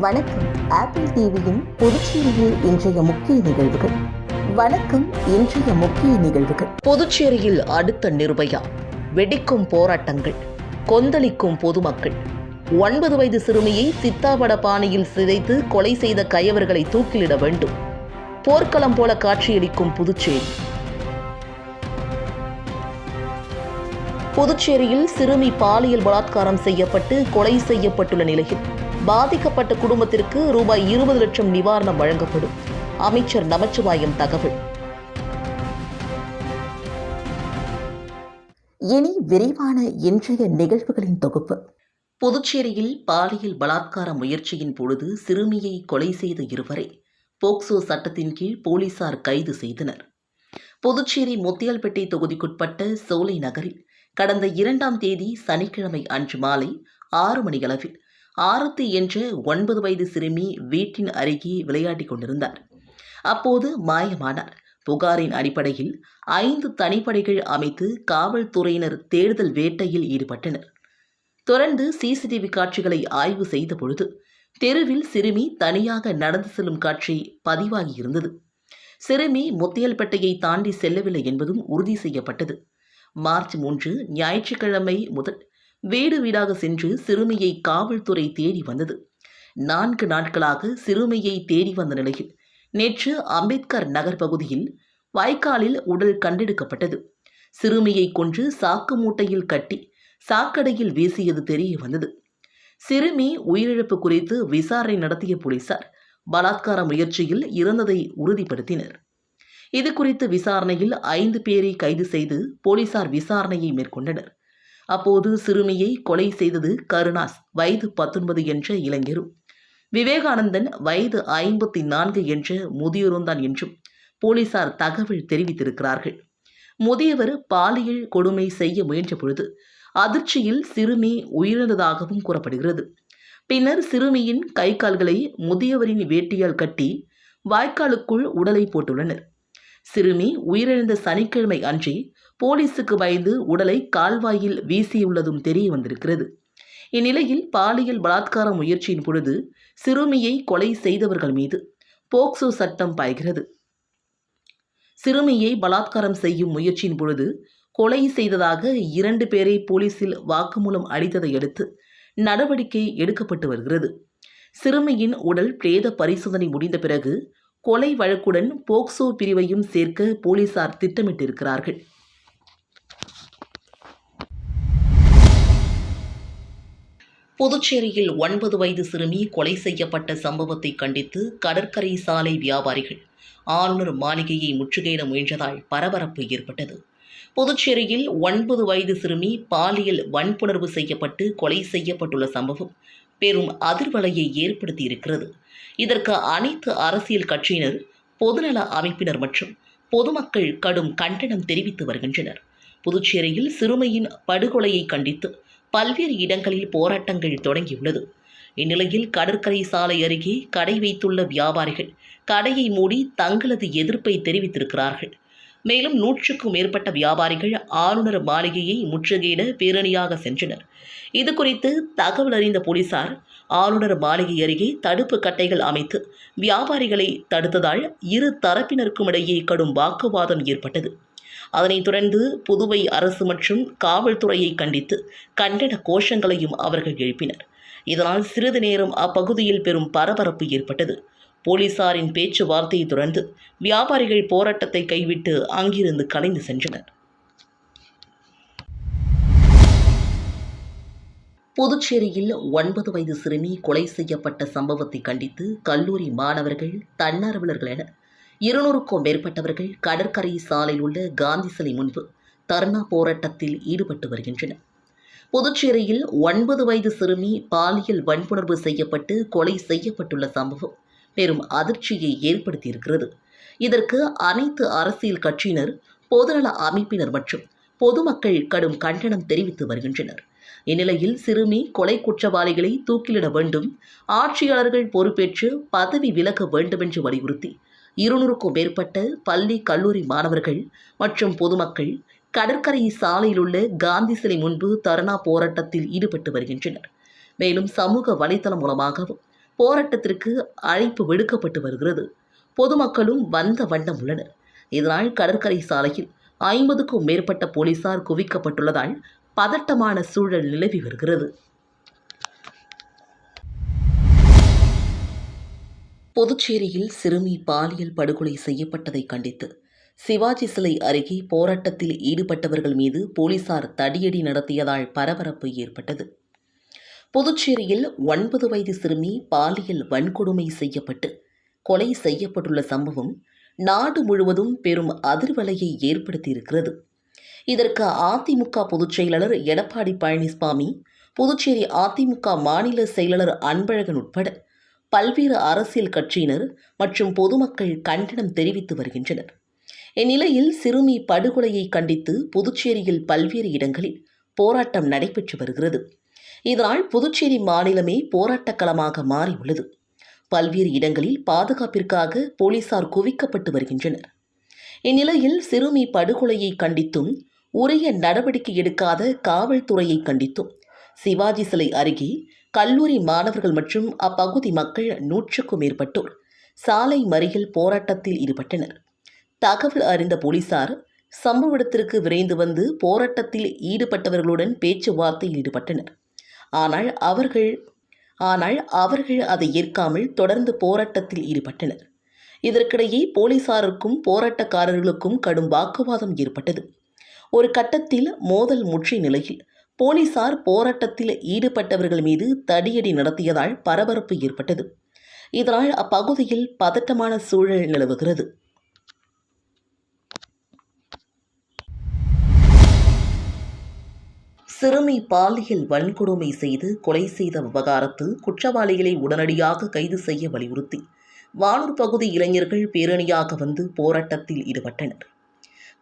வணக்கம். ஆப்பிள் டிவியின் புதுச்சேரியில் இன்றைய முக்கிய நிகழ்வுகள். வணக்கம் இன்றைய முக்கிய நிகழ்வுகள். புதுச்சேரியில் அடுத்த நிர்பயா. வெடிக்கும் போராட்டங்கள் கொந்தளிக்கும் பொதுமக்கள். ஒன்பது வயது சிறுமியை சித்தாவட பாணியில் சிதைத்து கொலை செய்த கயவர்களை தூக்கிலிட வேண்டும். போர்க்களம் போல காட்சியளிக்கும் புதுச்சேரி. புதுச்சேரியில் சிறுமி பாலியல் பலாத்காரம் செய்யப்பட்டு கொலை செய்யப்பட்டுள்ள நிலையில் பாதிக்கப்பட்ட குடும்பத்திற்கு ரூபாய் இருபது லட்சம் நிவாரணம் வழங்கப்படும். அமைச்சர் நமச்சிவாயம் தகவல். இனி விரைவான இன்றைய நிகழ்வுகளின் தொகுப்பு. புதுச்சேரியில் பாலியல் பலாத்கார முயற்சியின் பொழுது சிறுமியை கொலை செய்த இருவரை போக்சோ சட்டத்தின் கீழ் போலீசார் கைது செய்தனர். புதுச்சேரி முத்தியால்பேட்டை தொகுதிக்குட்பட்ட சோலை நகரில் கடந்த இரண்டாம் தேதி சனிக்கிழமை அன்று மாலை ஆறு மணியளவில் ஆரத்தி என்ற ஒன்பது வயது சிறுமி வீட்டின் அருகே விளையாடிக் கொண்டிருந்தார். அப்போது மாயமானார். புகாரின் அடிப்படையில் ஐந்து தனிப்படைகள் அமைத்து காவல்துறையினர் தேடுதல் வேட்டையில் ஈடுபட்டனர். தொடர்ந்து சிசிடிவி காட்சிகளை ஆய்வு செய்த பொழுது தெருவில் சிறுமி தனியாக நடந்து செல்லும் காட்சி பதிவாகியிருந்தது சிறுமி முத்தியல்பட்டையை தாண்டி செல்லவில்லை என்பதும் உறுதி செய்யப்பட்டது. மார்ச் மூன்று ஞாயிற்றுக்கிழமை முதல் வீடு வீடாக சென்று சிறுமியை காவல்துறை தேடி வந்தது. நான்கு நாட்களாக சிறுமியை தேடி வந்த நிலையில் நேற்று அம்பேத்கர் நகர் பகுதியில் வாய்க்காலில் உடல் கண்டெடுக்கப்பட்டது. சிறுமியை கொன்று சாக்கு மூட்டையில் கட்டி சாக்கடையில் வீசியது தெரிய வந்தது. சிறுமி உயிரிழப்பு குறித்து விசாரணை நடத்திய போலீசார் பலாத்கார முயற்சியில் இறந்ததை உறுதிப்படுத்தினர். இது குறித்து விசாரணையில் ஐந்து பேரை கைது செய்து போலீசார் விசாரணையை மேற்கொண்டனர். அப்போது சிறுமியை கொலை செய்தது கருணாஸ். வயது பத்தொன்பது என்ற இளைஞரும் விவேகானந்தன் வயது ஐம்பத்தி நான்கு என்ற முதியோருந்தான் என்றும் போலீசார் தகவல் தெரிவித்திருக்கிறார்கள். முதியவர் பாலியல் கொடுமை செய்ய முயன்ற பொழுது அதிர்ச்சியில் சிறுமி உயிரிழந்ததாகவும் கூறப்படுகிறது. பின்னர் சிறுமியின் கை கால்களை முதியவரின் வேட்டியால் கட்டி வாய்க்காலுக்குள் உடலை போட்டுள்ளனர். சிறுமி உயிரிழந்த சனிக்கிழமை அன்றே போலீசுக்கு பயந்து உடலை கால்வாயில் வீசியுள்ளதும் தெரிய வந்திருக்கிறது. இந்நிலையில் பாலியல் பலாத்கார முயற்சியின் பொழுது சிறுமியை கொலை செய்தவர்கள் மீது போக்சோ சட்டம் பாய்கிறது. சிறுமியை பலாத்காரம் செய்யும் முயற்சியின் பொழுது கொலை செய்ததாக இரண்டு பேரை போலீசில் வாக்குமூலம் அளித்ததை அடுத்து நடவடிக்கை எடுக்கப்பட்டு வருகிறது. சிறுமியின் உடல் பிரேத பரிசோதனை முடிந்த பிறகு கொலை வழக்குடன் போக்சோ பிரிவையும் சேர்க்க போலீசார் திட்டமிட்டிருக்கிறார்கள். புதுச்சேரியில் ஒன்பது வயது சிறுமி கொலை செய்யப்பட்ட சம்பவத்தை கண்டித்து கடற்கரை சாலை வியாபாரிகள் ஆளுநர் மாளிகையை முற்றுகையிட முயன்றதால் பரபரப்பு ஏற்பட்டது. புதுச்சேரியில் ஒன்பது வயது சிறுமி பாலியல் வன்புணர்வு செய்யப்பட்டு கொலை செய்யப்பட்டுள்ள சம்பவம் பெரும் அதிர்வலையை ஏற்படுத்தியிருக்கிறது. இதற்கு அனைத்து அரசியல் கட்சியினர் பொதுநல அமைப்பினர் மற்றும் பொதுமக்கள் கடும் கண்டனம் தெரிவித்து வருகின்றனர். புதுச்சேரியில் சிறுமியின் படுகொலையை கண்டித்து பல்வேறு இடங்களில் போராட்டங்கள் தொடங்கியுள்ளது. இந்நிலையில் கடற்கரை சாலை அருகே கடை வைத்துள்ள வியாபாரிகள் கடையை மூடி தங்களது எதிர்ப்பை தெரிவித்திருக்கிறார்கள். மேலும் நூற்றுக்கும் மேற்பட்ட வியாபாரிகள் ஆளுநர் மாளிகையை முற்றுகையிட பேரணியாக சென்றனர். இது குறித்து தகவல் அறிந்த போலீசார் ஆளுநர் மாளிகை அருகே தடுப்பு கட்டைகள் அமைத்து வியாபாரிகளை தடுத்ததால் இரு தரப்பினருக்கும் இடையே கடும் வாக்குவாதம் ஏற்பட்டது. அதனைத் தொடர்ந்து புதுவை அரசு மற்றும் காவல்துறையை கண்டித்து கண்டன கோஷங்களையும் அவர்கள் எழுப்பினர். இதனால் சிறிது நேரம் அப்பகுதியில் பெரும் பரபரப்பு ஏற்பட்டது. போலீசாரின் பேச்சுவார்த்தையை தொடர்ந்து வியாபாரிகள் போராட்டத்தை கைவிட்டு அங்கிருந்து கலைந்து சென்றனர். புதுச்சேரியில் ஒன்பது வயது சிறுமி கொலை செய்யப்பட்ட சம்பவத்தை கண்டித்து கல்லூரி மாணவர்கள் தன்னார்வலர்கள் என இருநூறுக்கும் மேற்பட்டவர்கள் கடற்கரை சாலையில் உள்ள காந்தி சிலை முன்பு தர்ணா போராட்டத்தில் ஈடுபட்டு வருகின்றனர். புதுச்சேரியில் ஒன்பது வயது சிறுமி பாலியல் வன்புணர்வு செய்யப்பட்டு கொலை செய்யப்பட்டுள்ள சம்பவம் பெரும் அதிர்ச்சியை ஏற்படுத்தியிருக்கிறது. இதற்கு அனைத்து அரசியல் கட்சியினர் பொதுநல அமைப்பினர் மற்றும் பொதுமக்கள் கடும் கண்டனம் தெரிவித்து வருகின்றனர். இந்நிலையில் சிறுமி கொலை குற்றவாளிகளை தூக்கிலிட வேண்டும் ஆட்சியாளர்கள் பொறுப்பேற்று பதவி விலக வேண்டுமென்று வலியுறுத்தி இருநூறுக்கும் மேற்பட்ட பள்ளி கல்லூரி மாணவர்கள் மற்றும் பொதுமக்கள் கடற்கரை சாலையில் உள்ள காந்தி சிலை முன்பு தர்ணா போராட்டத்தில் ஈடுபட்டு வருகின்றனர். மேலும் சமூக வலைதளம் மூலமாகவும் போராட்டத்திற்கு அழைப்பு விடுக்கப்பட்டு வருகிறது. பொதுமக்களும் வந்த வண்ணம் உள்ளனர். இதனால் கடற்கரை சாலையில் ஐம்பதுக்கும் மேற்பட்ட போலீசார் குவிக்கப்பட்டுள்ளதால் பதட்டமான சூழல் நிலவி வருகிறது. புதுச்சேரியில் சிறுமி பாலியல் படுகொலை செய்யப்பட்டதை கண்டித்து சிவாஜி சிலை அருகே போராட்டத்தில் ஈடுபட்டவர்கள் மீது போலீசார் தடியடி நடத்தியதால் பரபரப்பு ஏற்பட்டது. புதுச்சேரியில் ஒன்பது வயது சிறுமி பாலியல் வன்கொடுமை செய்யப்பட்டு கொலை செய்யப்பட்டுள்ள சம்பவம் நாடு முழுவதும் பெரும் அதிர்வலையை ஏற்படுத்தியிருக்கிறது. இதற்கு அதிமுக பொதுச் செயலாளர் எடப்பாடி பழனிசாமி புதுச்சேரி அதிமுக மாநில செயலாளர் அன்பழகன் உட்பட பல்வேறு அரசியல் கட்சியினர் மற்றும் பொதுமக்கள் கண்டனம் தெரிவித்து வருகின்றனர். இந்நிலையில் சிறுமி படுகொலையை கண்டித்து புதுச்சேரியில் பல்வேறு இடங்களில் போராட்டம் நடைபெற்று வருகிறது. இதனால் புதுச்சேரி மாநிலமே போராட்டக் களமாக மாறியுள்ளது. பல்வேறு இடங்களில் பாதுகாப்பிற்காக போலீசார் குவிக்கப்பட்டு வருகின்றனர். இந்நிலையில் சிறுமி படுகொலையை கண்டித்தும் உரிய நடவடிக்கை எடுக்காத காவல்துறையை கண்டித்தும் சிவாஜி சிலை அருகே கல்லூரி மாணவர்கள் மற்றும் அப்பகுதி மக்கள் நூற்றுக்கும் மேற்பட்டோர் சாலை மறியல் போராட்டத்தில் ஈடுபட்டனர். தகவல் அறிந்த போலீசார் சம்பவ இடத்திற்கு விரைந்து வந்து போராட்டத்தில் ஈடுபட்டவர்களுடன் பேச்சுவார்த்தையில் ஈடுபட்டனர். ஆனால் அவர்கள் ஆனால் அவர்கள் அதை ஏற்காமல் தொடர்ந்து போராட்டத்தில் ஈடுபட்டனர். இதற்கிடையே போலீசாருக்கும் போராட்டக்காரர்களுக்கும் கடும் வாக்குவாதம் ஏற்பட்டது. ஒரு கட்டத்தில் மோதல் முற்றிய நிலையில் போலீசார் போராட்டத்தில் ஈடுபட்டவர்கள் மீது தடியடி நடத்தியதால் பரபரப்பு ஏற்பட்டது. இதனால் அப்பகுதியில் பதட்டமான சூழல் நிலவுகிறது. சிறுமி பாலியல் வன்கொடுமை செய்து கொலை செய்த விவகாரத்தில் குற்றவாளிகளை உடனடியாக கைது செய்ய வலியுறுத்தி வானூர் பகுதி இளைஞர்கள் பேரணியாக வந்து போராட்டத்தில் ஈடுபட்டனர்.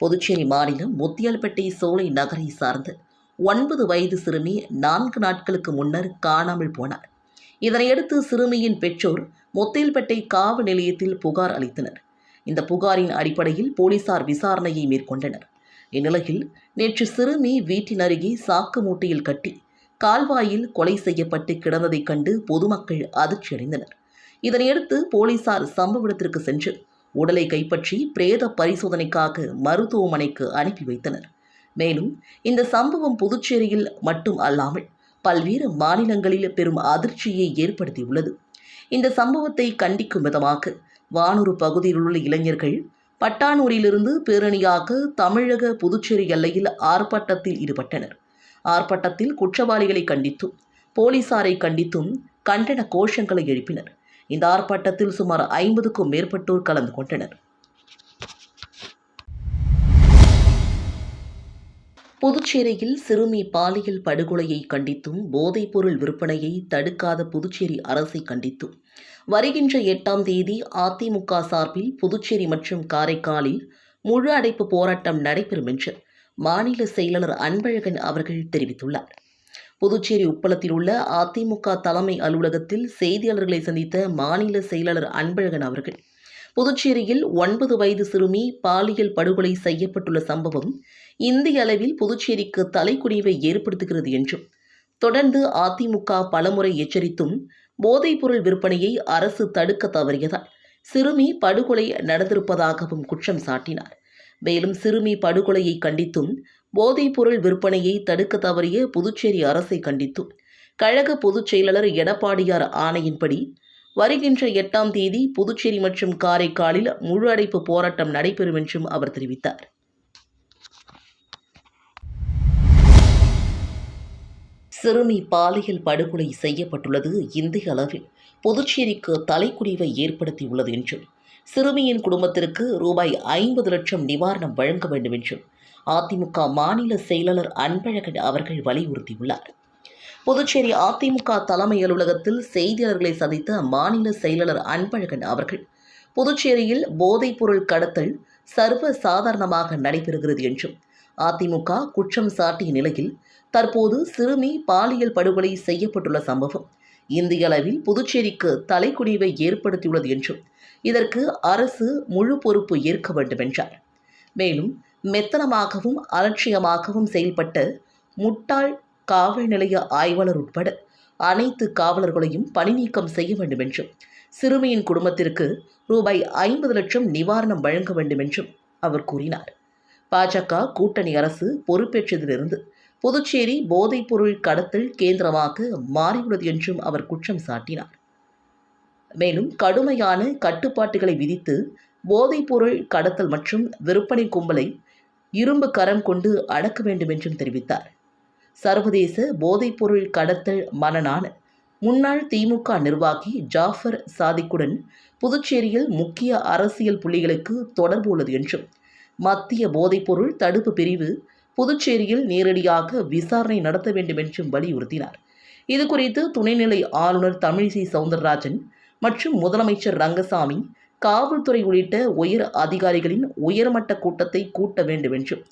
புதுச்சேரி மாநிலம் முத்தியால்பேட்டை சோலை நகரை சார்ந்த ஒன்பது வயது சிறுமி நான்கு நாட்களுக்கு முன்னர் காணாமல் போனார் இதனையடுத்து சிறுமியின் பெற்றோர் முத்தியல்பேட்டை காவல் நிலையத்தில் புகார் அளித்தனர். இந்த புகாரின் அடிப்படையில் போலீசார் விசாரணையை மேற்கொண்டனர். இந்நிலையில் நேற்று சிறுமி வீட்டின் அருகே சாக்கு மூட்டையில் கட்டி கால்வாயில் கொலை செய்யப்பட்டு கிடந்ததைக் கண்டு பொதுமக்கள் அதிர்ச்சியடைந்தனர். இதனையடுத்து போலீசார் சம்பவ இடத்திற்கு சென்று உடலை கைப்பற்றி பிரேத பரிசோதனைக்காக மருத்துவமனைக்கு அனுப்பி வைத்தனர். மேலும் இந்த சம்பவம் புதுச்சேரியில் மட்டும் அல்லாமல் பல்வேறு மாநிலங்களில் பெரும் அதிர்ச்சியை ஏற்படுத்தியுள்ளது. இந்த சம்பவத்தை கண்டிக்கும் விதமாக வானூர் பகுதியில் உள்ள இளைஞர்கள் பட்டானூரிலிருந்து பேரணியாக தமிழக புதுச்சேரி எல்லையில் ஆர்ப்பாட்டத்தில் ஈடுபட்டனர். ஆர்ப்பாட்டத்தில் குற்றவாளிகளை கண்டித்தும் போலீசாரை கண்டித்தும் கண்டன கோஷங்களை எழுப்பினர். இந்த ஆர்ப்பாட்டத்தில் சுமார் ஐம்பதுக்கும் மேற்பட்டோர் கலந்து கொண்டனர். புதுச்சேரியில் சிறுமி பாலியல் படுகொலையை கண்டித்தும் போதைப்பொருள் விற்பனையை தடுக்காத புதுச்சேரி அரசை கண்டித்தும். வருகின்ற எட்டாம் தேதி அதிமுக சார்பில் புதுச்சேரி மற்றும் காரைக்காலில் முழு அடைப்பு போராட்டம் நடைபெறும் என்று மாநில செயலாளர் அன்பழகன் அவர்கள் தெரிவித்துள்ளார். புதுச்சேரி உப்பளத்தில் உள்ள அதிமுக தலைமை அலுவலகத்தில் செய்தியாளர்களை சந்தித்த மாநில செயலாளர் அன்பழகன் அவர்கள் புதுச்சேரியில் ஒன்பது வயது சிறுமி பாலியல் படுகொலை செய்யப்பட்டுள்ள சம்பவம் இந்திய அளவில் புதுச்சேரிக்கு தலைக்குடிவை ஏற்படுத்துகிறது என்றும் தொடர்ந்து அதிமுக பலமுறை எச்சரித்தும் போதைப்பொருள் விற்பனையை அரசு தடுக்க தவறியதால் சிறுமி படுகொலை நடந்திருப்பதாகவும் குற்றம் சாட்டினார். மேலும் சிறுமி படுகொலையை கண்டித்தும் போதைப்பொருள் விற்பனையை தடுக்க தவறிய புதுச்சேரி அரசை கண்டித்தும் கழக பொதுச் செயலாளர் எடப்பாடியார் ஆணையின்படி வருகின்ற எட்டாம் தேதி புதுச்சேரி மற்றும் காரைக்காலில் முழு அடைப்பு போராட்டம் நடைபெறும் என்றும் அவர் தெரிவித்தார். சிறுமி பாலியல் படுகொலை செய்யப்பட்டுள்ளது இந்திய அளவில். புதுச்சேரிக்கு தலைக்குடிவை ஏற்படுத்தியுள்ளது என்றும் சிறுமியின் குடும்பத்திற்கு ரூபாய் ஐம்பது லட்சம் நிவாரணம் வழங்க வேண்டும் என்றும் அதிமுக மாநில செயலாளர் அன்பழகன் அவர்கள் வலியுறுத்தியுள்ளார். புதுச்சேரி அதிமுக தலைமை அலுவலகத்தில் செய்தியாளர்களை சந்தித்த மாநில செயலாளர் அன்பழகன் அவர்கள் புதுச்சேரியில் போதைப்பொருள் கடத்தல் சர்வ சாதாரணமாக நடைபெறுகிறது என்றும் அதிமுக குற்றம் சாட்டிய நிலையில் தற்போது சிறுமி பாலியல் படுகொலை செய்யப்பட்டுள்ள சம்பவம். இந்திய அளவில் புதுச்சேரிக்கு தலைக்குடிவை ஏற்படுத்தியுள்ளது என்றும் இதற்கு அரசு முழு பொறுப்பு ஏற்க வேண்டும் என்றார். மேலும் மெத்தனமாகவும் அலட்சியமாகவும் செயல்பட்ட முட்டாள் காவல் நிலைய ஆய்வாளர் உட்பட அனைத்து காவலர்களையும் பணிநீக்கம் செய்ய வேண்டும் என்றும் சிறுமியின் குடும்பத்திற்கு ரூபாய் ஐம்பது லட்சம் நிவாரணம் வழங்க வேண்டும் என்றும் அவர் கூறினார். பாஜக கூட்டணி அரசு பொறுப்பேற்றதிலிருந்து புதுச்சேரி போதைப்பொருள் கடத்தல் கேந்திரமாக மாறியுள்ளது என்றும் அவர் குற்றம் சாட்டினார். மேலும் கடுமையான கட்டுப்பாட்டுகளை விதித்து போதைப்பொருள் கடத்தல் மற்றும் விற்பனை கும்பலை இரும்பு கரம் கொண்டு அடக்க வேண்டும் என்றும் தெரிவித்தார். சர்வதேச போதைப்பொருள் கடத்தல் மனனான முன்னாள் திமுக நிர்வாகி ஜாஃபர் சாதிக்குடன் புதுச்சேரியில் முக்கிய அரசியல் புள்ளிகளுக்கு தொடர்பு உள்ளது என்றும் மத்திய போதைப்பொருள் தடுப்பு பிரிவு புதுச்சேரியில் நேரடியாக விசாரணை நடத்த வேண்டும் என்றும் வலியுறுத்தினார். இதுகுறித்து துணைநிலை ஆளுநர் தமிழிசை சவுந்தரராஜன் மற்றும் முதலமைச்சர் ரங்கசாமி காவல்துறை உள்ளிட்ட உயர் அதிகாரிகளின் உயர்மட்ட கூட்டத்தை கூட்ட வேண்டும் என்றும்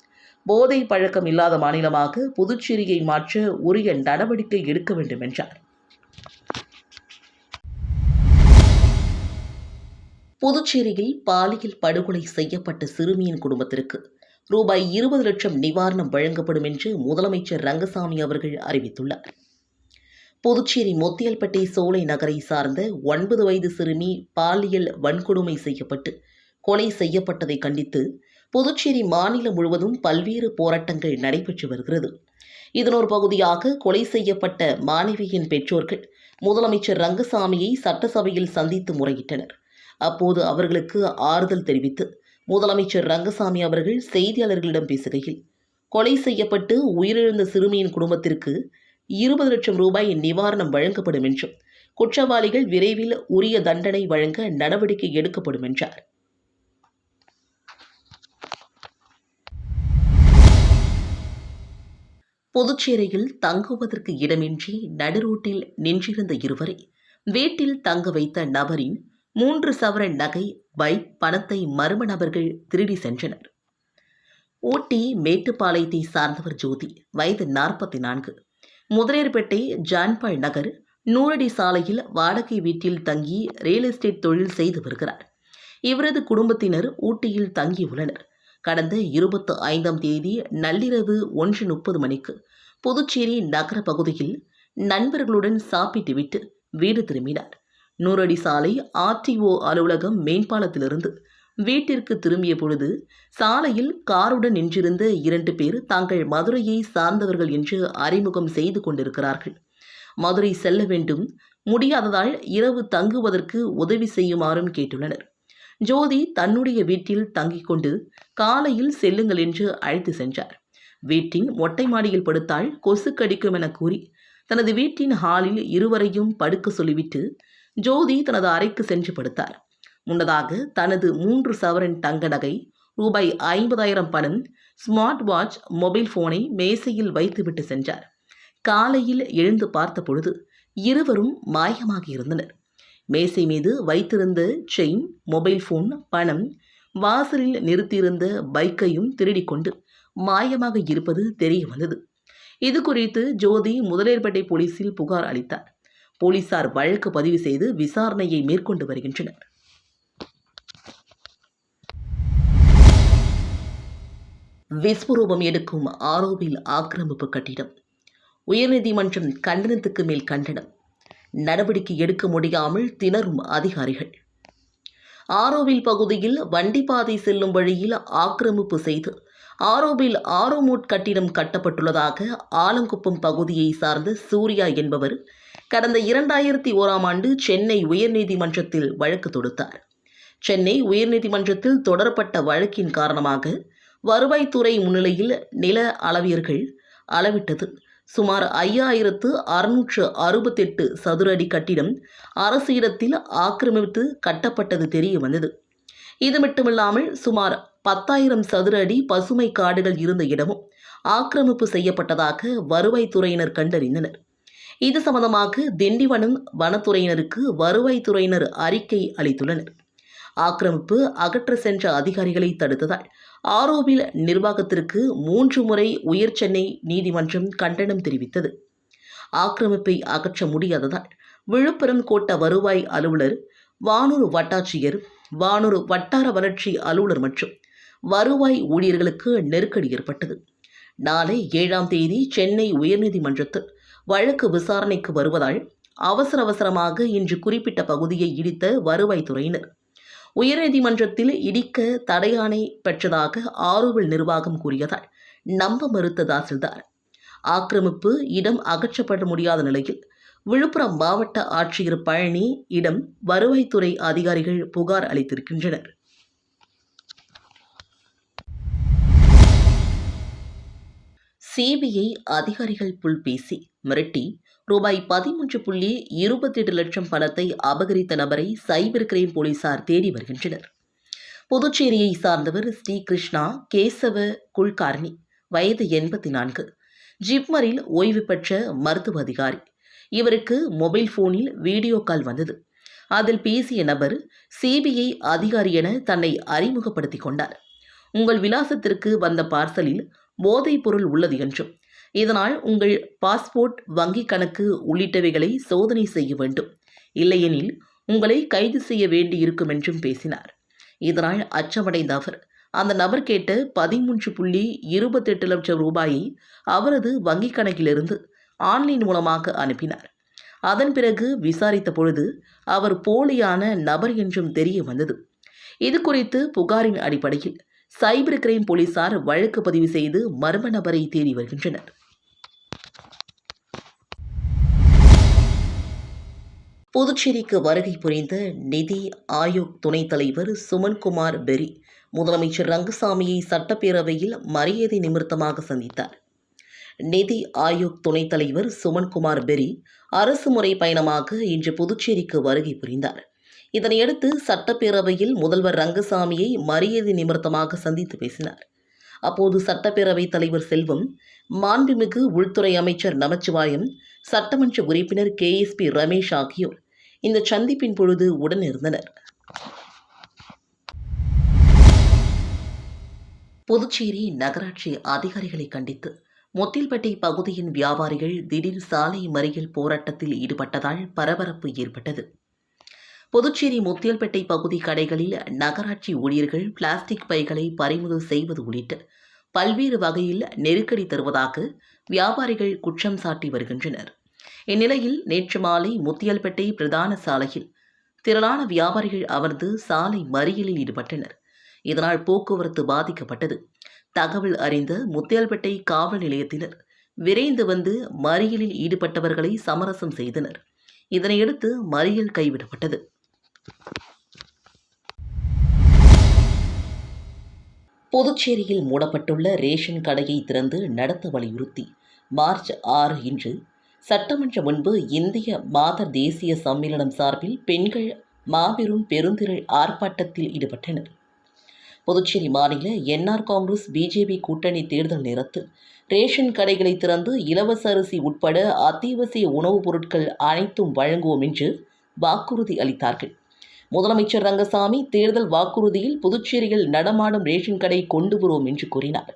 போதை பழக்கம் இல்லாத மாநிலமாக புதுச்சேரியை மாற்ற உரிய நடவடிக்கை எடுக்க வேண்டும் என்றார் புதுச்சேரியில் பாலியல் படுகொலை செய்யப்பட்ட சிறுமியின் குடும்பத்திற்கு ரூபாய் இருபது லட்சம் நிவாரணம் வழங்கப்படும் என்று முதலமைச்சர் ரங்கசாமி அவர்கள் அறிவித்துள்ளார். புதுச்சேரி மொத்தியல்பட்டி சோலை நகரை சார்ந்த ஒன்பது வயது சிறுமி பாலியல் வன்கொடுமை செய்யப்பட்டு கொலை செய்யப்பட்டதை கண்டித்து புதுச்சேரி மாநிலம் முழுவதும் பல்வேறு போராட்டங்கள் நடைபெற்று வருகிறது. இதன் ஒரு பகுதியாக கொலை செய்யப்பட்ட மாணவியின் பெற்றோர்கள் முதலமைச்சர் ரங்கசாமியை சட்டசபையில் சந்தித்து முறையிட்டனர். அப்போது அவர்களுக்கு ஆறுதல் தெரிவித்து முதலமைச்சர் ரங்கசாமி அவர்கள் செய்தியாளர்களிடம் பேசுகையில் கொலை செய்யப்பட்டு உயிரிழந்த சிறுமியின் குடும்பத்திற்கு இருபது லட்சம் ரூபாய் நிவாரணம் வழங்கப்படும் என்றும் குற்றவாளிகள் விரைவில் உரிய தண்டனை வழங்க நடவடிக்கை எடுக்கப்படும் என்றார். புதுச்சேரியில் தங்குவதற்கு இடமின்றி நடுரோட்டில் நின்றிருந்த இருவரை வீட்டில் தங்க வைத்த நபரின் மூன்று சவரன் நகை பைக் பணத்தை மர்ம நபர்கள் திருடி சென்றனர். ஊட்டி மேட்டுப்பாளையத்தை சார்ந்தவர் ஜோதி வயது நாற்பத்தி நான்கு முதலியார்பேட்டை ஜான்பாள் நகர் நூறடி சாலையில் வாடகை வீட்டில் தங்கி ரியல் எஸ்டேட் தொழில் செய்து வருகிறார். இவரது குடும்பத்தினர் ஊட்டியில் தங்கியுள்ளனர் கடந்த இருபத்து ஐந்தாம் தேதி நள்ளிரவு ஒன்று முப்பது மணிக்கு புதுச்சேரி நகர பகுதியில் நண்பர்களுடன் சாப்பிட்டுவிட்டு வீடு திரும்பினார். நூறடி சாலை ஆர்டிஓ அலுவலகம் மேம்பாலத்திலிருந்து. வீட்டிற்கு திரும்பிய பொழுது சாலையில் காருடன் நின்றிருந்த இரண்டு பேர் தாங்கள் மதுரையை சார்ந்தவர்கள் என்று அறிமுகம் செய்து கொண்டிருக்கிறார்கள். மதுரை செல்ல வேண்டும் முடியாததால் இரவு தங்குவதற்கு உதவி செய்யுமாறும் கேட்டுள்ளனர். ஜோதி தன்னுடைய வீட்டில் தங்கிக் கொண்டு காலையில் செல்லுங்கள் என்று அழைத்து சென்றார். வீட்டின் மொட்டை மாடியில் படுத்தால் கொசு கடிக்கும் என கூறி தனது வீட்டின் ஹாலில் இருவரையும் படுக்க சொல்லிவிட்டு ஜோதி தனது அறைக்கு சென்று படுத்தார். முன்னதாக தனது மூன்று சவரன் தங்க நகை ரூபாய் ஐம்பதாயிரம் பணம் ஸ்மார்ட் வாட்ச் மொபைல் போனை மேசையில் வைத்துவிட்டு சென்றார். காலையில் எழுந்து பார்த்த பொழுது இருவரும் மாயமாக இருந்தனர். மேசை மீது வைத்திருந்த செயின் மொபைல் போன் பணம் வாசலில் நிறுத்தியிருந்த பைக்கையும் திருடிக்கொண்டு மாயமாக இருப்பது தெரிய வந்தது. இது குறித்து ஜோதி முதலேற்பட்டை போலீசில் புகார் அளித்தார். போலீசார் வழக்கு பதிவு செய்து விசாரணையை மேற்கொண்டு வருகின்றனர். விஸ்வரூபம் எடுக்கும் ஆரோவில் ஆக்கிரமிப்பு கட்டிடம். உயர்நீதிமன்றம் கண்டனத்துக்கு மேல் கண்டனம். நடவடிக்கை எடுக்க முடியாமல் திணறும் அதிகாரிகள். ஆரோவில் பகுதியில் வண்டிப்பாதை செல்லும் வழியில் ஆக்கிரமிப்பு செய்து ஆரோவில் ஆரோமோட் கட்டிடம் கட்டப்பட்டுள்ளதாக ஆலங்குப்பம் பகுதியை சார்ந்த சூர்யா என்பவர் கடந்த இரண்டாயிரத்தி ஓராம் ஆண்டு சென்னை உயர்நீதிமன்றத்தில் வழக்கு தொடுத்தார். சென்னை உயர்நீதிமன்றத்தில் தொடரப்பட்ட வழக்கின் காரணமாக வருவாய்த்துறை முன்னிலையில் நில அளவியர்கள் அளவிட்டது. சுமார் ஐயாயிரத்து அறுநூற்று அறுபத்தெட்டு சதுர அடி கட்டிடம் அரசு இடத்தில் ஆக்கிரமித்து கட்டப்பட்டது தெரிய வந்தது. இது மட்டுமில்லாமல் சுமார் பத்தாயிரம் சதுர அடி பசுமை காடுகள் இருந்த இடமும் ஆக்கிரமிப்பு செய்யப்பட்டதாக வருவாய்த்துறையினர் கண்டறிந்தனர். இது சம்பந்தமாக திண்டிவனம் வனத்துறையினருக்கு வருவாய்த்துறையினர் அறிக்கை அளித்துள்ளனர். ஆக்கிரமிப்பு அகற்ற சென்ற அதிகாரிகளை தடுத்ததால் ஆரோவில் நிர்வாகத்திற்கு மூன்று முறை உயர் சென்னை நீதிமன்றம் கண்டனம் தெரிவித்தது. ஆக்கிரமிப்பை அகற்ற முடியாததால் விழுப்புரம் கோட்ட வருவாய் அலுவலர் வானூர் வட்டாட்சியர் வானூர் வட்டார வளர்ச்சி அலுவலர் மற்றும் வருவாய் ஊழியர்களுக்கு நெருக்கடி ஏற்பட்டது. நாளை ஏழாம் தேதி சென்னை உயர்நீதிமன்றத்தில் வழக்கு விசாரணைக்கு வருவதால் அவசர அவசரமாக இன்று குறிப்பிட்ட பகுதியை இடித்த வருவாய்த்துறையினர் உயர்நீதிமன்றத்தில் இடிக்க தடையாணை பெற்றதாக ஆரோவில் நிர்வாகம் கூறியதால் நம்ப மறுத்த தாசில்தார். ஆக்கிரமிப்பு இடம் அகற்றப்பட முடியாத நிலையில் விழுப்புரம் மாவட்ட ஆட்சியர் பழனி இடம் வருவாய்த்துறை அதிகாரிகள் புகார் அளித்திருக்கின்றனர். சிபிஐ அதிகாரிகள் புல் பேசி மிரட்டி ரூபாய் பதிமூன்று புள்ளி இருபத்தெட்டு லட்சம் பணத்தை அபகரித்த நபரை சைபர் கிரைம் போலீசார் தேடி வருகின்றனர். புதுச்சேரியை சார்ந்தவர் ஸ்ரீகிருஷ்ணா கேசவ குல்கார்னி வயது எண்பத்தி நான்கு ஜிப்மரில் ஓய்வு பெற்ற மருத்துவ அதிகாரி. இவருக்கு மொபைல் போனில் வீடியோ கால் வந்தது. அதில் பேசிய நபர் சிபிஐ அதிகாரி என தன்னை அறிமுகப்படுத்திக் கொண்டார். உங்கள் விலாசத்திற்கு வந்த பார்சலில் போதைப் பொருள் உள்ளது என்றும். இதனால் உங்கள் பாஸ்போர்ட் வங்கிக் கணக்கு உள்ளிட்டவைகளை சோதனை செய்ய வேண்டும். இல்லையெனில் உங்களை கைது செய்ய வேண்டியிருக்கும் என்றும் பேசினார். இதனால் அச்சமடைந்த அவர் அந்த நபர் கேட்ட பதிமூன்று புள்ளி இருபத்தெட்டு லட்சம் ரூபாயை அவரது வங்கிக் கணக்கிலிருந்து ஆன்லைன் மூலமாக அனுப்பினார். அதன் பிறகு விசாரித்த பொழுது அவர் போலியான நபர் என்றும் தெரிய வந்தது. இது குறித்து புகாரின் அடிப்படையில் சைபர் கிரைம் போலீசார் வழக்கு பதிவு செய்து மர்ம நபரை தேடி வருகின்றனர். புதுச்சேரிக்கு வருகை புரிந்த நிதி ஆயோக் துணைத் தலைவர் சுமன்குமார் பெரி முதலமைச்சர் ரங்கசாமியை சட்டப்பேரவையில் மரியாதை நிமித்தமாக சந்தித்தார். நிதி ஆயோக் துணைத் தலைவர் சுமன்குமார் பெரி அரசு முறை பயணமாக இன்று புதுச்சேரிக்கு வருகை புரிந்தார். இதனையடுத்து சட்டப்பேரவையில் முதல்வர் ரங்கசாமியை மரியாதை நிமித்தமாக சந்தித்து பேசினார். அப்போது சட்டப்பேரவைத் தலைவர் செல்வம் மாண்புமிகு உள்துறை அமைச்சர் நமச்சிவாயம் சட்டமன்ற உறுப்பினர் கேஎஸ்பி ரமேஷ் ஆகியோர் இந்த சந்திப்பின் பொழுது உடனிருந்தனர். புதுச்சேரி நகராட்சி அதிகாரிகளை கண்டித்து முத்தில்பட்டி பகுதியின் வியாபாரிகள் திடீர் சாலை மறியல் போராட்டத்தில் ஈடுபட்டதால் பரபரப்பு ஏற்பட்டது. புதுச்சேரி முத்தியல்பேட்டை பகுதி கடைகளில் நகராட்சி ஊழியர்கள் பிளாஸ்டிக் பைகளை பறிமுதல் செய்வது உள்ளிட்ட பல்வேறு வகையில் நெருக்கடி தருவதாக வியாபாரிகள் குற்றம் சாட்டி வருகின்றனர். இந்நிலையில் நேற்று மாலை முத்தியல்பேட்டை பிரதான சாலையில் திரளான வியாபாரிகள் அமர்ந்து சாலை மறியலில் ஈடுபட்டனர். இதனால் போக்குவரத்து பாதிக்கப்பட்டது. தகவல் அறிந்த முத்தியால்பேட்டை காவல் நிலையத்தினர் விரைந்து வந்து மறியலில் ஈடுபட்டவர்களை சமரசம் செய்தனர். இதனையடுத்து மறியல் கைவிடப்பட்டது. புதுச்சேரியில் மூடப்பட்டுள்ள ரேஷன் கடையை திறந்து நடத்த வலியுறுத்தி மார்ச் ஆறு இன்று சட்டமன்ற முன்பு இந்திய மாதர் தேசிய சம்மேளனம் சார்பில் பெண்கள் மாபெரும் பெருந்திரள் ஆர்ப்பாட்டத்தில் ஈடுபட்டனர். புதுச்சேரி மாநில என்ஆர் காங்கிரஸ் பிஜேபி கூட்டணி தேர்தல் நேரத்தில் ரேஷன் கடைகளை திறந்து இலவச அரிசி உட்பட அத்தியாவசிய உணவுப் பொருட்கள் அனைத்தும் வழங்குவோம் என்று வாக்குறுதி அளித்தார்கள். முதலமைச்சர் ரங்கசாமி தேர்தல் வாக்குறுதியில் புதுச்சேரியில் நடமாடும் ரேஷன் கடை கொண்டு வருவோம் என்று கூறினார்.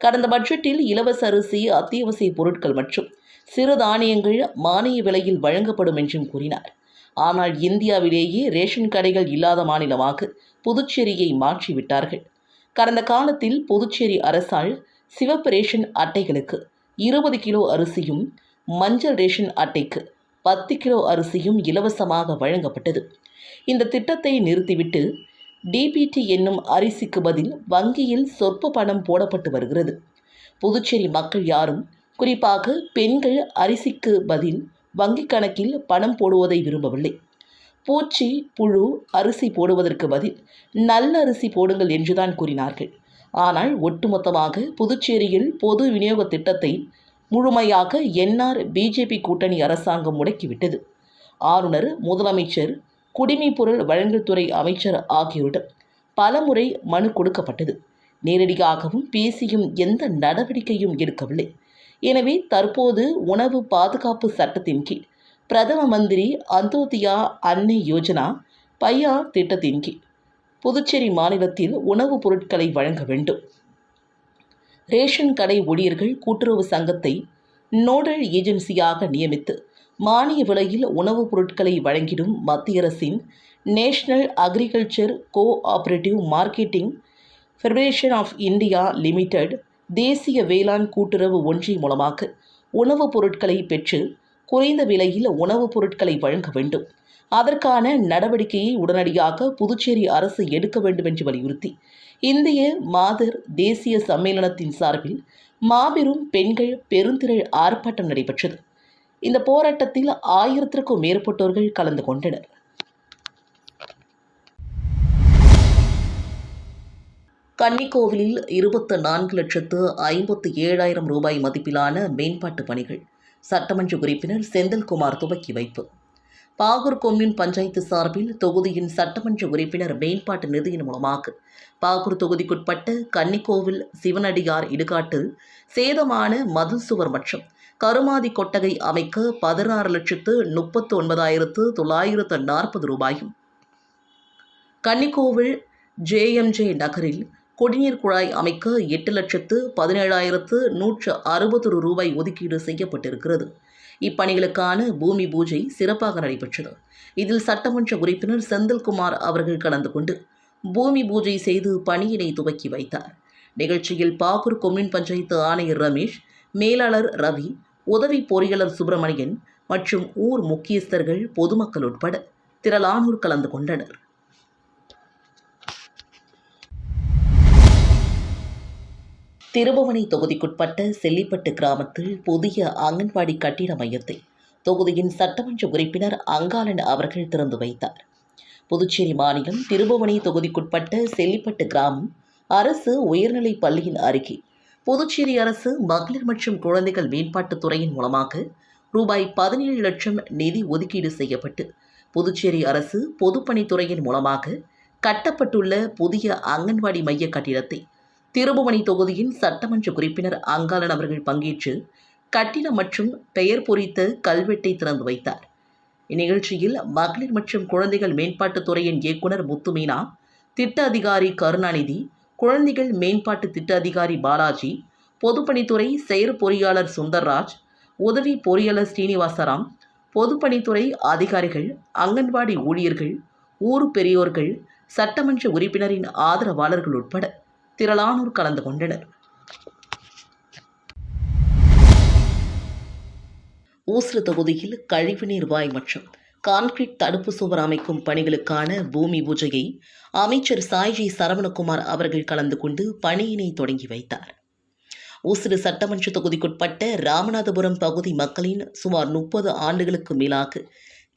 கடந்த பட்ஜெட்டில் இலவச அரிசி அத்தியாவசிய பொருட்கள் மற்றும் சிறு தானியங்கள் மானிய விலையில் வழங்கப்படும் என்றும் கூறினார். ஆனால் இந்தியாவிலேயே ரேஷன் கடைகள் இல்லாத மாநிலமாக புதுச்சேரியை மாற்றிவிட்டார்கள். கடந்த காலத்தில் புதுச்சேரி அரசால் சிவப்பு ரேஷன் அட்டைகளுக்கு இருபது கிலோ அரிசியும் மஞ்சள் ரேஷன் அட்டைக்கு பத்து கிலோ அரிசியும் இலவசமாக வழங்கப்பட்டது. இந்த திட்டத்தை நிறுத்திவிட்டு டிபிடி என்னும் அரிசிக்கு பதில் வங்கியில் சொற்ப பணம் போடப்பட்டு வருகிறது. புதுச்சேரி மக்கள் யாரும் குறிப்பாக பெண்கள் அரிசிக்கு பதில் வங்கிக் கணக்கில் பணம் போடுவதை விரும்பவில்லை. பூச்சி புழு அரிசி போடுவதற்கு பதில் நல்ல அரிசி போடுங்கள் என்றுதான் கூறினார்கள். ஆனால் ஒட்டுமொத்தமாக புதுச்சேரியில் பொது விநியோக திட்டத்தை முழுமையாக என்ஆர் பிஜேபி கூட்டணி அரசாங்கம் முடக்கிவிட்டது. ஆளுநர் முதலமைச்சர் குடிமைப்பொருள் வழங்கல்துறை வழங்கல் துறை அமைச்சர் ஆகியோரிடம் பலமுறை மனு கொடுக்கப்பட்டது. நேரடியாகவும் பேசியும் எந்த நடவடிக்கையும் எடுக்கவில்லை. எனவே தற்போது உணவு பாதுகாப்பு சட்டத்தின் கீழ் பிரதம மந்திரி அந்தோதியா அன்னை யோஜனா பையா திட்டத்தின் கீழ் புதுச்சேரி மாநிலத்தில் உணவுப் பொருட்களை வழங்க வேண்டும். ரேஷன் கடை ஊழியர்கள் கூட்டுறவு சங்கத்தை நோடல் ஏஜென்சியாக நியமித்து மானிய விலையில் உணவுப் பொருட்களை வழங்கிடும் மத்திய அரசின் national agriculture cooperative marketing federation of India limited தேசிய வேளாண் கூட்டுறவு ஒன்றியம் மூலமாக உணவுப் பொருட்களை பெற்று குறைந்த விலையில் உணவுப் பொருட்களை வழங்க வேண்டும். அதற்கான நடவடிக்கையை உடனடியாக புதுச்சேரி அரசு எடுக்க வேண்டும் என்று வலியுறுத்தி இந்திய மாதர் தேசிய சம்மேளனத்தின் சார்பில் மாபெரும் பெண்கள் பெருந்திரள் ஆர்ப்பாட்டம் நடைபெற்றது. இந்த போராட்டத்தில் ஆயிரத்திற்கும் மேற்பட்டோர்கள் கலந்து கொண்டனர். கன்னிக்கோவிலில் இருபத்து நான்கு லட்சத்து ஐம்பத்து ஏழாயிரம் ரூபாய் மதிப்பிலான மேம்பாட்டு பணிகள் சட்டமன்ற உறுப்பினர் செந்தில்குமார் துவக்கி வைப்பு. பாகூர் கொம்யூன் பஞ்சாயத்து சார்பில் தொகுதியின் சட்டமன்ற உறுப்பினர் மேம்பாட்டு நிதியின் மூலமாக பாகூர் தொகுதிக்குட்பட்ட கன்னிக்கோவில் சிவனடியார் இடுகாட்டில் சேதமான மதில் சுவர் மற்றும் கருமாதி கொட்டகை அமைக்க பதினாறு லட்சத்து முப்பத்து ஒன்பதாயிரத்து தொள்ளாயிரத்து நாற்பது ரூபாயும். கன்னிக்கோவில் ஜேஎம்ஜே நகரில் குடிநீர் குழாய் அமைக்க எட்டு லட்சத்து பதினேழாயிரத்து நூற்று அறுபது ரூபாய் ஒதுக்கீடு செய்யப்பட்டிருக்கிறது. இப்பணிகளுக்கான பூமி பூஜை சிறப்பாக நடைபெற்றது. இதில் சட்டமன்ற உறுப்பினர் செந்தில்குமார் அவர்கள் கலந்து கொண்டு பூமி பூஜை செய்து பணியினை துவக்கி வைத்தார். நிகழ்ச்சியில் பாகூர் கொம்யூன் பஞ்சாயத்து ஆணையர் ரமேஷ் மேலாளர் ரவி உதவி பொறியாளர் சுப்பிரமணியன் மற்றும் ஊர் முக்கியஸ்தர்கள் பொதுமக்கள் உட்பட திரளானோர் கலந்து கொண்டனர். திருபுவனை தொகுதிக்குட்பட்ட செல்லிப்பட்டு கிராமத்தில் புதிய அங்கன்வாடி கட்டிட மையத்தை தொகுதியின் சட்டமன்ற உறுப்பினர் அங்காளன் அவர்கள் திறந்து வைத்தார். புதுச்சேரி மாநிலம் திருபுவனை தொகுதிக்குட்பட்ட செல்லிப்பட்டு கிராமம் அரசு உயர்நிலைப் பள்ளியின் அருகே புதுச்சேரி அரசு மகளிர் மற்றும் குழந்தைகள் மேம்பாட்டுத் துறையின் மூலமாக ரூபாய் பதினேழு லட்சம் நிதி ஒதுக்கீடு செய்யப்பட்டு புதுச்சேரி அரசு பொதுப்பணித்துறையின் மூலமாக கட்டப்பட்டுள்ள புதிய அங்கன்வாடி மைய கட்டிடத்தை திருபுவனை தொகுதியின் சட்டமன்ற உறுப்பினர் அங்காளன் அவர்கள் பங்கேற்று கட்டிடம் மற்றும் பெயர் பொறித்த கல்வெட்டை திறந்து வைத்தார். இந்நிகழ்ச்சியில் மகளிர் மற்றும் குழந்தைகள் மேம்பாட்டுத் துறையின் இயக்குனர் முத்துமீனா திட்ட அதிகாரி கருணாநிதி குழந்தைகள் மேம்பாட்டு திட்ட அதிகாரி பாலாஜி பொதுப்பணித்துறை செயற் பொறியாளர் சுந்தர்ராஜ் உதவி பொறியாளர் ஸ்ரீனிவாசராம் பொதுப்பணித்துறை அதிகாரிகள் அங்கன்வாடி ஊழியர்கள் ஊர் பெரியோர்கள் சட்டமன்ற உறுப்பினரின் ஆதரவாளர்கள் உட்பட திரளானோர் கலந்து கொண்டனர். ஊசுறு தொகுதியில் கழிவுநீர் வாய் மற்றும் கான்கிரீட் தடுப்பு சுவர் அமைக்கும் பணிகளுக்கான பூமி பூஜையை அமைச்சர் சாய்ஜி சரவணகுமார் அவர்கள் கலந்து கொண்டு பணியினை தொடங்கி வைத்தார். ஊசிறு சட்டமன்ற தொகுதிக்குட்பட்ட ராமநாதபுரம் பகுதி மக்களின் சுமார் முப்பது ஆண்டுகளுக்கு மேலாக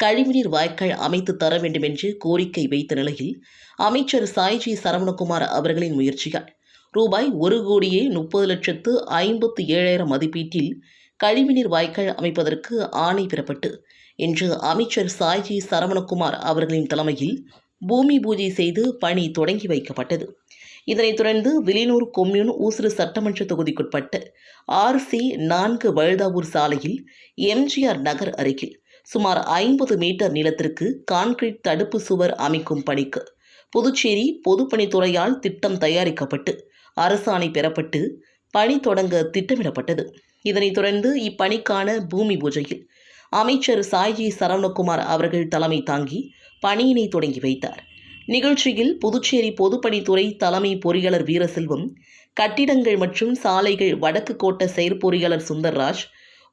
கழிவுநீர் வாய்க்கால் அமைத்து தர வேண்டும் என்று கோரிக்கை வைத்த நிலையில் அமைச்சர் சாய்ஜி சரவணகுமார் அவர்களின் முயற்சியால் ரூபாய் ஒரு கோடியே முப்பது லட்சத்து ஐம்பத்து ஏழாயிரம் மதிப்பீட்டில் கழிவுநீர் வாய்க்கால் அமைப்பதற்கு ஆணை பெறப்பட்டு இன்று அமைச்சர் சாய்ஜி சரவணகுமார் அவர்களின் தலைமையில் பூமி பூஜை செய்து பணி தொடங்கி வைக்கப்பட்டது. இதனைத் தொடர்ந்து விலினூர் கொம்யூன் ஊசுறு சட்டமன்ற தொகுதிக்குட்பட்ட ஆர்சி நான்கு வழுதாவூர் சாலையில் எம்ஜிஆர் நகர் அருகில் சுமார் ஐம்பது மீட்டர் நீளத்திற்கு கான்கிரீட் தடுப்பு சுவர் அமைக்கும் பணிக்கு புதுச்சேரி பொதுப்பணித்துறையால் திட்டம் தயாரிக்கப்பட்டு அரசாணை பெறப்பட்டு பணி தொடங்க திட்டமிடப்பட்டது. இதனைத் தொடர்ந்து இப்பணிக்கான பூமி பூஜையில் அமைச்சர் சாய்ஜி சரவணகுமார் அவர்கள் தலைமை தாங்கி பணியினை தொடங்கி வைத்தார். நிகழ்ச்சியில் புதுச்சேரி பொதுப்பணித்துறை தலைமை பொறியாளர் வீரசெல்வம் கட்டிடங்கள் மற்றும் சாலைகள் வடக்கு கோட்ட செயற்பொறியாளர் சுந்தர்ராஜ்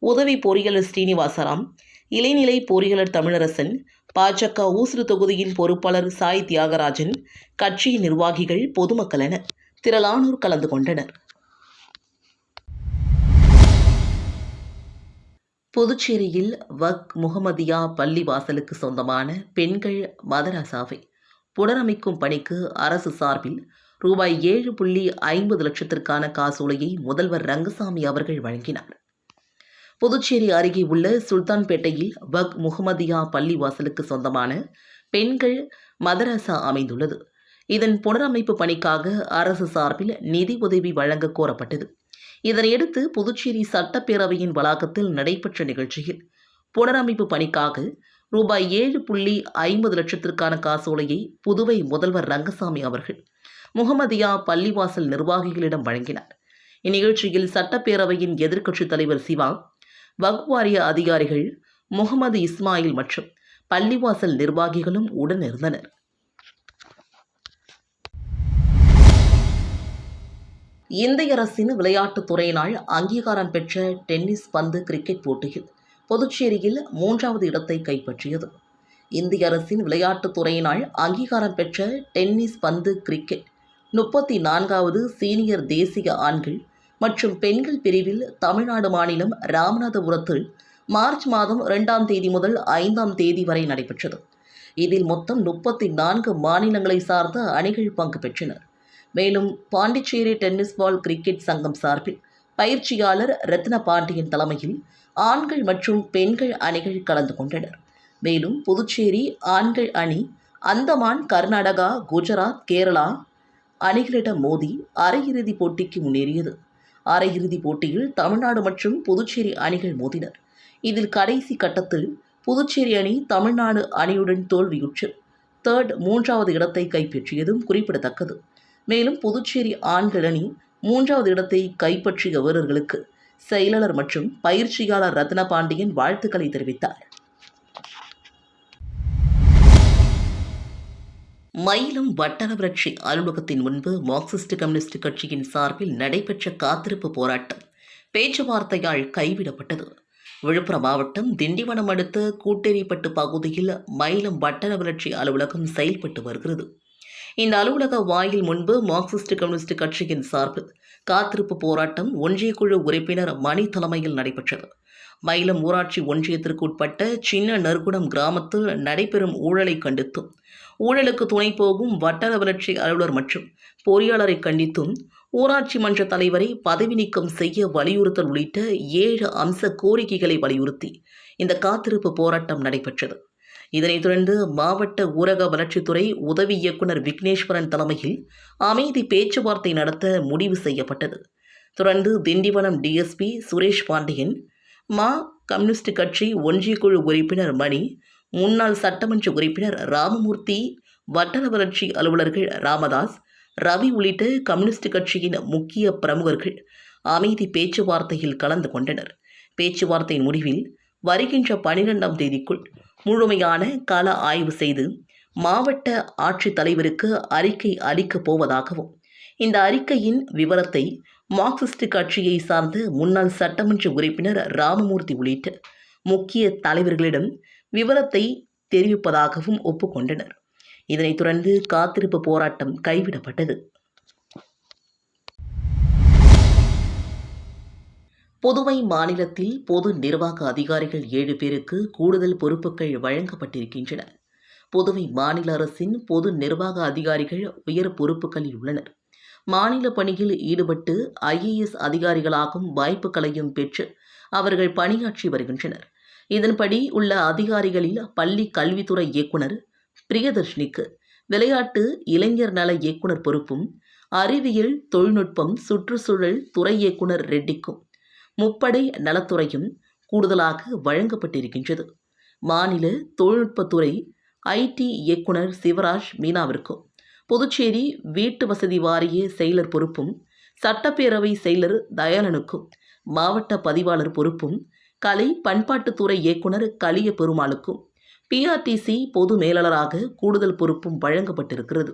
உதவி பொறியாளர் ஸ்ரீனிவாசராம் இளைநிலை பொறியாளர் தமிழரசன் பாஜக ஊசுறு தொகுதியின் பொறுப்பாளர் சாய் தியாகராஜன் கட்சியின் நிர்வாகிகள் பொதுமக்கள் என திரளானோர் கலந்து கொண்டனர். புதுச்சேரியில் வக் முகமதியா பள்ளி வாசலுக்கு சொந்தமான பெண்கள் மதரசாவை புனரமைக்கும் பணிக்கு அரசு சார்பில் ரூபாய் ஏழு புள்ளி ஐம்பது லட்சத்திற்கான காசோலையை முதல்வர் ரங்கசாமி அவர்கள் வழங்கினார். புதுச்சேரி அருகே உள்ள சுல்தான்பேட்டையில் வக் முகமதியா பள்ளி வாசலுக்கு சொந்தமான பெண்கள் மதரசா அமைந்துள்ளது. இதன் புனரமைப்பு பணிக்காக அரசு சார்பில் நிதி உதவி வழங்க கோரப்பட்டது. இதனையடுத்து புதுச்சேரி சட்டப்பேரவையின் வளாகத்தில் நடைபெற்ற நிகழ்ச்சியில் புனரமைப்பு பணிக்காக ரூபாய் ஏழு புள்ளி ஐம்பது லட்சத்திற்கான காசோலையை புதுவை முதல்வர் ரங்கசாமி அவர்கள் முகமதியா பள்ளிவாசல் நிர்வாகிகளிடம் வழங்கினார். இந்நிகழ்ச்சியில் சட்டப்பேரவையின் எதிர்க்கட்சித் தலைவர் சிவா வகுவாரிய அதிகாரிகள் முகமது இஸ்மாயில் மற்றும் பள்ளிவாசல் நிர்வாகிகளும் உடன் இருந்தனர். இந்திய அரசின் விளையாட்டுத் துறையினால் அங்கீகாரம் பெற்ற டென்னிஸ் பந்து கிரிக்கெட் போட்டியில் புதுச்சேரியில் மூன்றாவது இடத்தை கைப்பற்றியது. இந்திய அரசின் விளையாட்டுத் துறையினால் அங்கீகாரம் பெற்ற டென்னிஸ் பந்து கிரிக்கெட் முப்பத்தி நான்காவது சீனியர் தேசிய ஆண்கள் மற்றும் பெண்கள் பிரிவில் தமிழ்நாடு மாநிலம் ராமநாதபுரத்தில் மார்ச் மாதம் இரண்டாம் தேதி முதல் ஐந்தாம் தேதி வரை நடைபெற்றது. இதில் மொத்தம் முப்பத்தி நான்கு மாநிலங்களை சார்ந்த அணிகள் பங்கு பெற்றனர். மேலும் பாண்டிச்சேரி டென்னிஸ் பால் கிரிக்கெட் சங்கம் சார்பில் பயிற்சியாளர் ரத்ன பாண்டியன் தலைமையில் ஆண்கள் மற்றும் பெண்கள் அணிகள் கலந்து கொண்டனர். மேலும் புதுச்சேரி ஆண்கள் அணி அந்தமான் கர்நாடகா குஜராத் கேரளா அணிகளிடம் மோதி அரையிறுதிப் போட்டிக்கு முன்னேறியது. அரையிறுதிப் போட்டியில் தமிழ்நாடு மற்றும் புதுச்சேரி அணிகள் மோதினர். இதில் கடைசி கட்டத்தில் புதுச்சேரி அணி தமிழ்நாடு அணியுடன் தோல்வியுற்று தேர்ட் மூன்றாவது இடத்தை கைப்பற்றியதும் குறிப்பிடத்தக்கது. மேலும் புதுச்சேரி ஆண்கள் அணி மூன்றாவது இடத்தை கைப்பற்றிய வீரர்களுக்கு செயலாளர் மற்றும் பயிற்சியாளர் ரத்ன பாண்டியன் வாழ்த்துக்களை தெரிவித்தார். மயிலம் வட்டார வளர்ச்சி அலுவலகத்தின் முன்பு மார்க்சிஸ்ட் கம்யூனிஸ்ட் கட்சியின் சார்பில் நடைபெற்ற காத்திருப்பு போராட்டம் பேச்சுவார்த்தையால் கைவிடப்பட்டது. விழுப்புரம் மாவட்டம் திண்டிவனம் அடுத்த கூட்டேரிப்பட்டு பகுதியில் மயிலம் வட்டார வளர்ச்சி அலுவலகம் செயல்பட்டு வருகிறது. இந்த அலுவலக வாயில் முன்பு மார்க்சிஸ்ட் கம்யூனிஸ்ட் கட்சியின் சார்பில் காத்திருப்பு போராட்டம் ஒன்றிய குழு உறுப்பினர் மணி தலைமையில் நடைபெற்றது. மயிலம் ஊராட்சி ஒன்றியத்திற்கு உட்பட்ட சின்ன நறுகுடம் கிராமத்தில் நடைபெறும் ஊழலை கண்டித்தும் ஊழலுக்கு துணை போகும் வட்டார வளர்ச்சி அலுவலர் மற்றும் பொறியாளரை கண்டித்தும் ஊராட்சி மன்ற தலைவரை பதவி நீக்கம் செய்ய வலியுறுத்தல் உள்ளிட்ட ஏழு அம்ச கோரிக்கைகளை வலியுறுத்தி இந்த காத்திருப்பு போராட்டம் நடைபெற்றது. இதனைத் தொடர்ந்து மாவட்ட ஊரக வளர்ச்சித்துறை உதவி இயக்குனர் விக்னேஸ்வரன் தலைமையில் அமைதி பேச்சுவார்த்தை நடத்த முடிவு செய்யப்பட்டது. தொடர்ந்து திண்டிவனம் டிஎஸ்பி சுரேஷ் பாண்டியன் மா கம்யூனிஸ்ட் கட்சி ஒன்றிய குழு உறுப்பினர் மணி முன்னாள் சட்டமன்ற உறுப்பினர் ராமமூர்த்தி வட்டார வளர்ச்சி அலுவலர்கள் ராமதாஸ் ரவி உள்ளிட்ட கம்யூனிஸ்ட் கட்சியின் முக்கிய பிரமுகர்கள் அமைதி பேச்சுவார்த்தையில் கலந்து கொண்டனர். பேச்சுவார்த்தையின் முடிவில் வருகின்ற பனிரெண்டாம் தேதிக்குள் முழுமையான கள ஆய்வு செய்து மாவட்ட ஆட்சித் தலைவருக்கு அறிக்கை அளிக்கப் போவதாகவும் இந்த அறிக்கையின் விவரத்தை மார்க்சிஸ்ட் கட்சியை சார்ந்த முன்னாள் சட்டமன்ற உறுப்பினர் ராமமூர்த்தி உள்ளிட்ட முக்கிய தலைவர்களிடம் விவரத்தை தெரிவிப்பதாகவும் ஒப்புக்கொண்டனர். இதனைத் தொடர்ந்து காத்திருப்பு போராட்டம் கைவிடப்பட்டது. புதுவை மாநிலத்தில் பொது நிர்வாக அதிகாரிகள் ஏழு பேருக்கு கூடுதல் பொறுப்புகள் வழங்கப்பட்டிருக்கின்றன. புதுவை மாநில அரசின் பொது நிர்வாக அதிகாரிகள் உயர் பொறுப்புகளில் உள்ளனர். மாநில பணியில் ஈடுபட்டு ஐஏஎஸ் அதிகாரிகளாகும் வாய்ப்புகளையும் பெற்று அவர்கள் பணியாற்றி வருகின்றனர். இதன்படி உள்ள அதிகாரிகளில் பள்ளி கல்வித்துறை இயக்குனர் பிரியதர்ஷினிக்கு விளையாட்டு இளைஞர் நல இயக்குனர் பொறுப்பும் அறிவியல் தொழில்நுட்பம் சுற்றுச்சூழல் துறை இயக்குனர் ரெட்டிக்கும் முப்படை நலத்துறையும் கூடுதலாக வழங்கப்பட்டிருக்கின்றது. மாநில தொழில்நுட்பத்துறை ஐடி இயக்குனர் சிவராஜ் மீனாவிற்கும் புதுச்சேரி வீட்டு வசதி வாரிய செயலர் பொறுப்பும் சட்டப்பேரவை செயலர் தயாளனுக்கும் மாவட்ட பதிவாளர் பொறுப்பும் கலை பண்பாட்டுத்துறை இயக்குனர் கலிய பெருமாளுக்கும் பிஆர்டிசி பொது மேலாளராக கூடுதல் பொறுப்பும் வழங்கப்பட்டிருக்கிறது.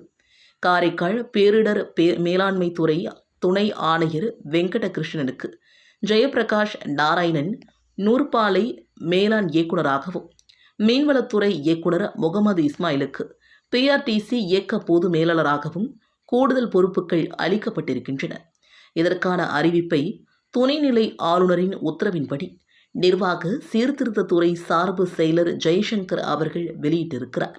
காரைக்கால் பேரிடர் பே மேலாண்மை துறை துணை ஆணையர் வெங்கடகிருஷ்ணனுக்கு ஜெயபிரகாஷ் நாராயணன் நூற்பாலை மேலாண் இயக்குனராகவும் மீன்வளத்துறை இயக்குனர் முகமது இஸ்மாயிலுக்கு பிஆர்டிசி இயக்க பொது மேலாளராகவும் கூடுதல் பொறுப்புகள் அளிக்கப்பட்டிருக்கின்றன. இதற்கான அறிவிப்பை துணைநிலை ஆளுநரின் உத்தரவின்படி நிர்வாக சீர்திருத்தத்துறை சார்பு செயலர் ஜெய்சங்கர் அவர்கள் வெளியிட்டிருக்கிறார்.